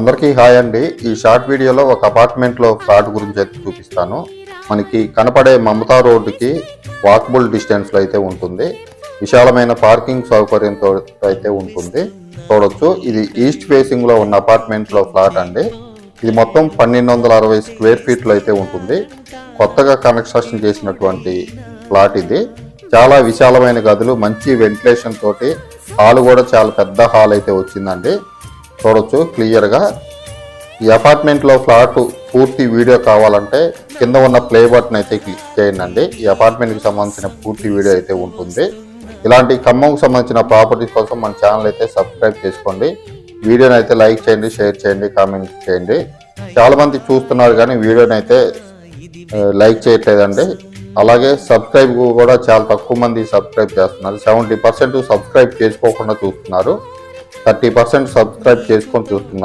అందరికీ హాయ్ అండి. ఈ షార్ట్ వీడియోలో ఒక అపార్ట్మెంట్లో ఫ్లాట్ గురించి అయితే చూపిస్తాను. మనకి కనపడే మమతా రోడ్డుకి వాకబుల్ డిస్టెన్స్లో అయితే ఉంటుంది. విశాలమైన పార్కింగ్ సౌకర్యంతో అయితే ఉంటుంది. చూడొచ్చు. ఇది ఈస్ట్ ఫేసింగ్లో ఉన్న అపార్ట్మెంట్లో ఫ్లాట్ అండి. ఇది మొత్తం పన్నెండు వందల అరవై స్క్వేర్ ఫీట్లో అయితే ఉంటుంది. కొత్తగా కన్స్ట్రక్షన్ చేసినటువంటి ఫ్లాట్ ఇది. చాలా విశాలమైన గదులు మంచి వెంటిలేషన్ తోటి హాల్ కూడా చాలా పెద్ద హాల్ అయితే వచ్చిందండి. చూడొచ్చు క్లియర్గా. ఈ అపార్ట్మెంట్లో ఫ్లాట్ పూర్తి వీడియో కావాలంటే కింద ఉన్న ప్లే బటన్ అయితే క్లిక్ చేయండి ఈ అపార్ట్మెంట్కి సంబంధించిన పూర్తి వీడియో అయితే ఉంటుంది. ఇలాంటి ఖమ్మంకు సంబంధించిన ప్రాపర్టీస్ కోసం మన ఛానల్ అయితే సబ్స్క్రైబ్ చేసుకోండి. వీడియోని అయితే లైక్ చేయండి షేర్ చేయండి కామెంట్ చేయండి. చాలా మంది చూస్తున్నారు కానీ వీడియోని అయితే లైక్ చేయట్లేదండి. అలాగే సబ్స్క్రైబ్ కూడా చాలా తక్కువ మంది సబ్స్క్రైబ్ చేస్తున్నారు. సెవెంటీ పర్సెంట్ సబ్స్క్రైబ్ చేసుకోకుండా చూస్తున్నారు. థర్టీ పర్సెంట్ సబ్స్క్రైబ్ చేసుకొని చూస్తున్నారు.